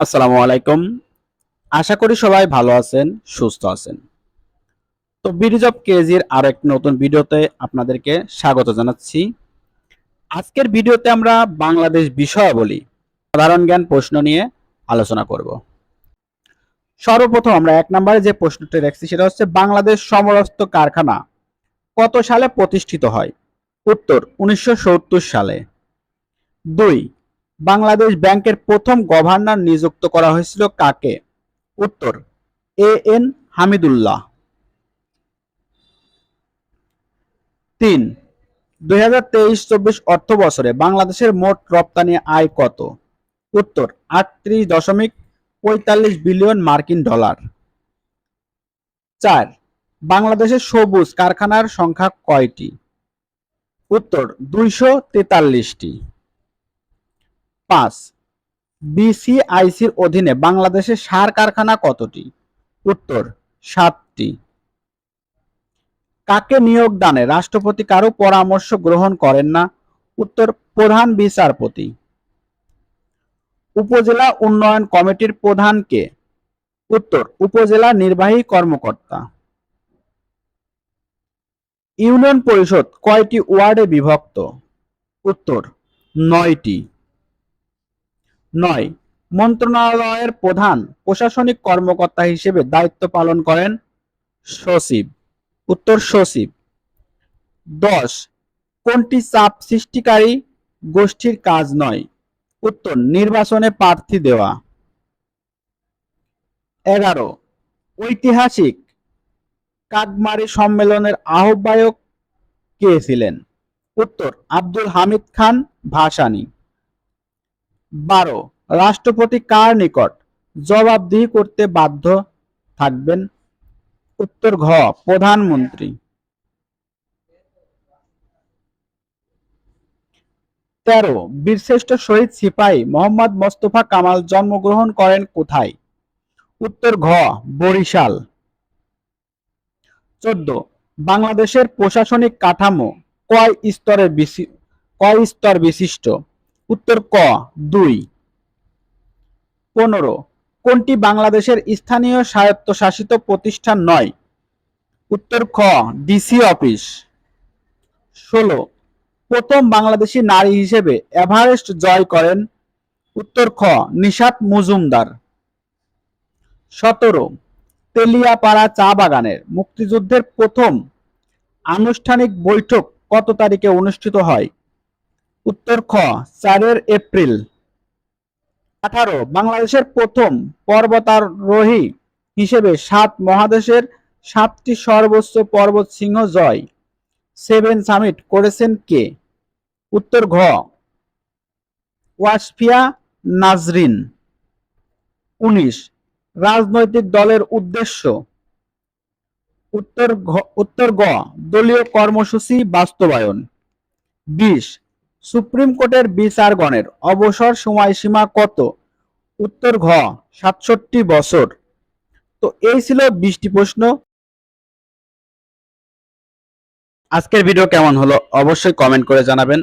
আসসালামু আলাইকুম। আশা করি সবাই ভালো আছেন, সুস্থ আছেন। তো বিডিজ অফ কেজির আরও একটি নতুন ভিডিওতে আপনাদেরকে স্বাগত জানাচ্ছি। আজকের ভিডিওতে আমরা বাংলাদেশ বিষয়াবলী সাধারণ জ্ঞান প্রশ্ন নিয়ে আলোচনা করব। সর্বপ্রথম আমরা এক নম্বরে যে প্রশ্নটি রাখছি, সেটা হচ্ছে বাংলাদেশ সমরস্ত কারখানা কত সালে প্রতিষ্ঠিত হয়? উত্তর, উনিশশো সত্তর সালে। দুই বাংলাদেশ ব্যাংকের প্রথম গভর্নর নিযুক্ত করা হয়েছিল কাকে? উত্তর, এ এন হামিদুল্লাহ। তিন, দুই হাজার তেইশ চব্বিশ অর্থ বছরে বাংলাদেশের মোট রপ্তানি আয় কত? উত্তর, আটত্রিশ দশমিক পঁয়তাল্লিশ বিলিয়ন মার্কিন ডলার। চার, বাংলাদেশের সবুজ কারখানার সংখ্যা কয়টি? উত্তর, দুইশো তেতাল্লিশটি। পাঁচ। বিসিআইসির অধীনে বাংলাদেশে সার কারখানা কতটি? উত্তর, সাতটি। কাকে নিয়োগ দানে রাষ্ট্রপতি কারও পরামর্শ গ্রহণ করেন না? উত্তর, প্রধান বিচারপতি। উপজেলা উন্নয়ন কমিটির প্রধান কে? উত্তর, উপজেলা নির্বাহী কর্মকর্তা। ইউনিয়ন পরিষদ কয়টি ওয়ার্ডে বিভক্ত? উত্তর, নয়টি। নয়, মন্ত্রণালয়ের প্রধান প্রশাসনিক কর্মকর্তা হিসেবে দায়িত্ব পালন করেন সচিব। উত্তর সচিব। দশ, কোনটি চাপ সৃষ্টিকারী গোষ্ঠীর কাজ নয়? উত্তর, নির্বাচনে প্রার্থী দেওয়া। এগারো, ঐতিহাসিক কাকমারি সম্মেলনের আহ্বায়ক কে ছিলেন? উত্তর, আব্দুল হামিদ খান ভাসানী। বারো, রাষ্ট্রপতি কার নিকট জবাবদিহি করতে বাধ্য থাকবেন? উত্তর ঘ, প্রধানমন্ত্রী। তেরো, বীরশ্রেষ্ঠ শহীদ সিপাহী মোহাম্মদ মোস্তফা কামাল জন্মগ্রহণ করেন কোথায়? উত্তর ঘ, বরিশাল। চোদ্দ, বাংলাদেশের প্রশাসনিক কাঠামো কয় স্তরের বিশি- কয় স্তর বিশিষ্ট? উত্তর ক, দুই। পনেরো, কোনটি বাংলাদেশের স্থানীয় স্বায়ত্তশাসিত প্রতিষ্ঠান নয়? উত্তর খ, ডিসি অফিস। ষোলো, প্রথম বাংলাদেশী নারী হিসেবে এভারেস্ট জয় করেন? উত্তর খ, নিশাত মজুমদার। সতেরো, তেলিয়াপাড়া চা বাগানের মুক্তিযুদ্ধের প্রথম আনুষ্ঠানিক বৈঠক কত তারিখে অনুষ্ঠিত হয়? উত্তর খ, চারের এপ্রিল। আঠারো, বাংলাদেশের প্রথম পর্বতারোহী হিসেবে সাত মহাদেশের সাতটি সর্বোচ্চ পর্বত সিংহ জয়। সেভেন সামিট করেছেন কে? উত্তর ঘ, ওয়াসফিয়া নাজরিন। উনিশ, রাজনৈতিক দলের উদ্দেশ্য। উত্তর উত্তর গ, দলীয় কর্মসূচি বাস্তবায়ন। বিশ সুপ্রিম কোর্টের বিচারগণের অবসর সময়সীমা কত? উত্তর ঘ, সাতষট্টি বছর। তো এই ছিল বিশটি প্রশ্ন। আজকের ভিডিও কেমন হলো? অবশ্যই কমেন্ট করে জানাবেন।